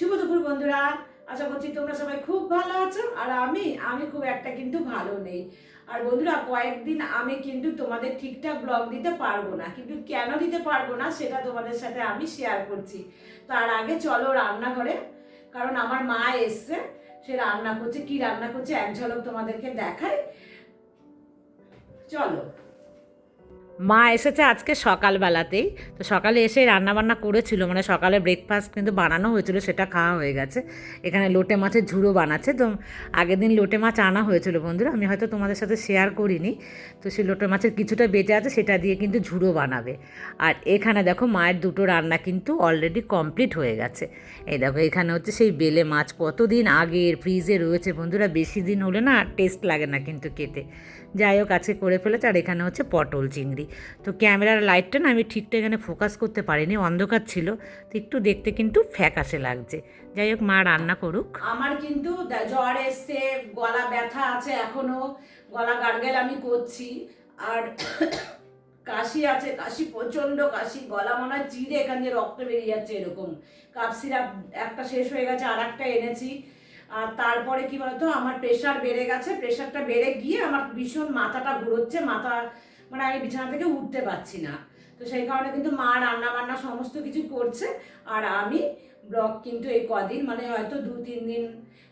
শুভ দুপুর বন্ধুরা। আশা করছি তোমরা সবাই খুব ভালো আছো, আর আমি আমি খুব একটা কিন্তু ভালো নেই। আর বন্ধুরা, কয়েকদিন আমি কিন্তু তোমাদের ঠিকঠাক ব্লগ দিতে পারব না, কিন্তু কেন দিতে পারব না সেটা তোমাদের সাথে আমি শেয়ার করছি। তার আগে চলো রান্নাঘরে, কারণ আমার মা এসছে, সে রান্না করছে, কি রান্না করছে এক ঝলক তোমাদেরকে দেখায় চলো। মা এসেছে আজকে সকালবেলাতেই। তো সকালে এসে রান্নাবান্না করেছিল মানে সকালে ব্রেকফাস্ট কিন্তু বানানো হয়েছিল, সেটা খাওয়া হয়ে গেছে। এখানে লোটে মাছের ঝুড়ো বানাচ্ছে, তো আগের দিন লোটে মাছ আনা হয়েছিল বন্ধুরা, আমি হয়তো তোমাদের সাথে শেয়ার করিনি। তো সেই লোটে মাছের কিছুটা বেঁচে আছে, সেটা দিয়ে কিন্তু ঝুড়ো বানাবে। আর এখানে দেখো মায়ের দুটো রান্না কিন্তু অলরেডি কমপ্লিট হয়ে গেছে। এই দেখো, এখানে হচ্ছে সেই বেলে মাছ, কতদিন আগের ফ্রিজে রয়েছে বন্ধুরা, বেশি দিন হলে না টেস্ট লাগে না কিন্তু খেতে। যাই হোক, আজকে করে ফেলেছে, আর এখানে হচ্ছে পটল চিংড়ি। তো ক্যামেরার লাইটটা না আমি ঠিকঠাক এখানে ফোকাস করতে পারিনি, অন্ধকার ছিল, তো একটু দেখতে কিন্তু ফ্যাকাশে লাগছে। যাই হোক, মা রান্না করুক। আমার কিন্তু জ্বর এসছে, গলা ব্যথা আছে এখনও, গলা গার্গেল আমি করছি, আর কাশি আছে, কাশি প্রচণ্ড কাশি, গলা মনে হয় চিড়ে এখান দিয়ে রক্ত বেরিয়ে যাচ্ছে এরকম। কাপ সিরাপ একটা শেষ হয়ে গেছে আর একটা এনেছি। আর তারপরে কি বলতো, আমার প্রেশার বেড়ে গেছে প্রেশারটা বেড়ে গিয়ে আমার ভীষণ মাথাটা ঘুরোচ্ছে, মাথা মানে আমি বিছানা থেকে উঠতে পারছি না। তো সেই কারণে কিন্তু মা রান্না বান্না সমস্ত কিছু করছে, আর আমি ব্লগ কিন্তু এই কদিন মানে হয়তো দু, তিন দিন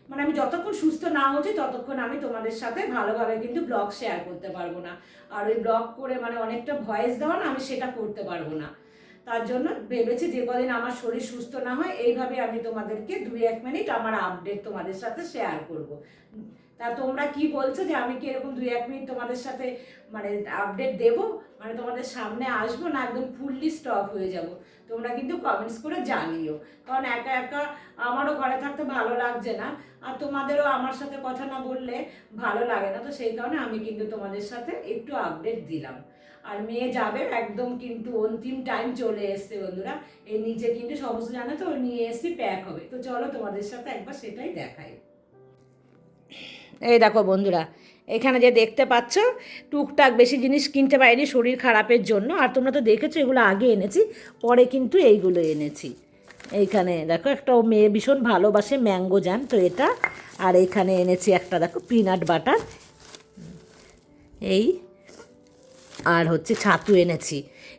মানে আমি যতক্ষণ সুস্থ না হচ্ছি ততক্ষণ আমি তোমাদের সাথে ভালোভাবে কিন্তু ব্লগ শেয়ার করতে পারব না। আর ওই ব্লগ করে মানে অনেকটা ভয়েস দেওয়া না, আমি সেটা করতে পারব না। তার জন্য ভেবেছি যে কদিন আমার শরীর সুস্থ না হয়, এইভাবে আমি তোমাদেরকে দুই এক মিনিট আমার আপডেট তোমাদের সাথে শেয়ার করব। তা তোমরা কি বলছো যে আমি কি এরকম দুই এক মিনিট তোমাদের সাথে মানে আপডেট দেব? মানে তোমাদের সামনে আসব না একদম ফুললি স্টপ হয়ে যাব? তোমরা কিন্তু কমেন্টস করে জানিও। কারণ একা একা আমারও ঘরে থাকতে ভালো লাগছে না। আর তোমাদেরও আমার সাথে কথা না বললে ভালো লাগে না। তো সেই কারণে আমি কিন্তু তোমাদের সাথে একটু আপডেট দিলাম। আর মেয়ে যাবে একদম কিন্তু অন্তিম টাইম চলে এসছে বন্ধুরা। এই নিচে কিন্তু সমস্ত জানে তো, নিয়ে এসছি প্যাক হবে। তো চলো তোমাদের সাথে একবার সেটাই দেখাই। এই দেখো বন্ধুরা, এখানে যে দেখতে পাচ্ছ, টুকটাক বেশি জিনিস কিনতে পারিনি শরীর খারাপের জন্য। আর তোমরা তো দেখেছ, এগুলো আগে এনেছি, পরে কিন্তু এইগুলো এনেছি। এইখানে দেখো, একটা ও মেয়ে ভীষণ ভালোবাসে ম্যাঙ্গো জ্যাম তো এটা। আর এইখানে এনেছি একটা, দেখো পিনাট বাটার এই, আর হচ্ছে ছাতু এনেছি।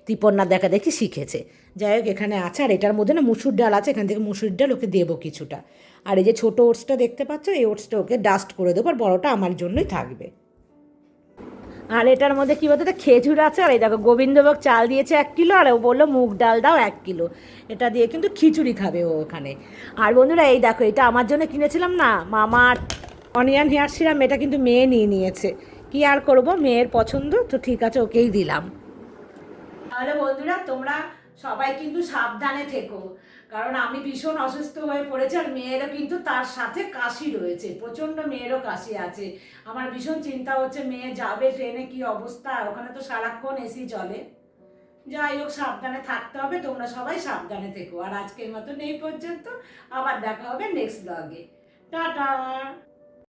তিপন্না দেখা দেখি শিখেছে। যাই হোক, এখানে আছে, আর এটার মধ্যে না মুসুর ডাল আছে, এখান থেকে মুসুর ডাল ওকে দেবো কিছুটা। আর এই যে ছোটো ওটসটা দেখতে পাচ্ছ, এই ওটসটা ওকে ডাস্ট করে দেবো, আর বড়োটা আমার জন্যই থাকবে। আর এটার মধ্যে কী বলতো খেজুর আছে, আর এই দেখো গোবিন্দভোগ চাল দিয়েছে এক কিলো, আর ও বলল মুগ ডাল দাও এক কিলো। এটা দিয়ে কিন্তু খিচুড়ি খাবে ও ওখানে। আর বন্ধুরা, এই দেখো, এটা আমার জন্য কিনেছিলাম না, মামার অনিয়ন হেয়ার সিরাম, এটা কিন্তু মেয়ে নিয়ে নিয়েছে। কি আর করব, মেয়ের পছন্দ, তো ঠিক আছে, ওকেই দিলাম। তাহলে বন্ধুরা, তোমরা সবাই কিন্তু সাবধানে থেকো। কারণ আমি ভীষণ অসুস্থ হয়ে পড়েছি আর মেয়েরও কিন্তু তার সাথে কাশি রয়েছে, প্রচণ্ড মেয়েরও কাশি আছে। আমার ভীষণ চিন্তা হচ্ছে, মেয়ে যাবে ট্রেনে, কি অবস্থা? ওখানে তো সারাক্ষণ এসি চলে। যাই হোক, সাবধানে থাকতে হবে, তোমরা সবাই সাবধানে থেকো। আর আজকের মতন এই পর্যন্ত, আবার দেখা হবে নেক্সট ব্লগে টাটা!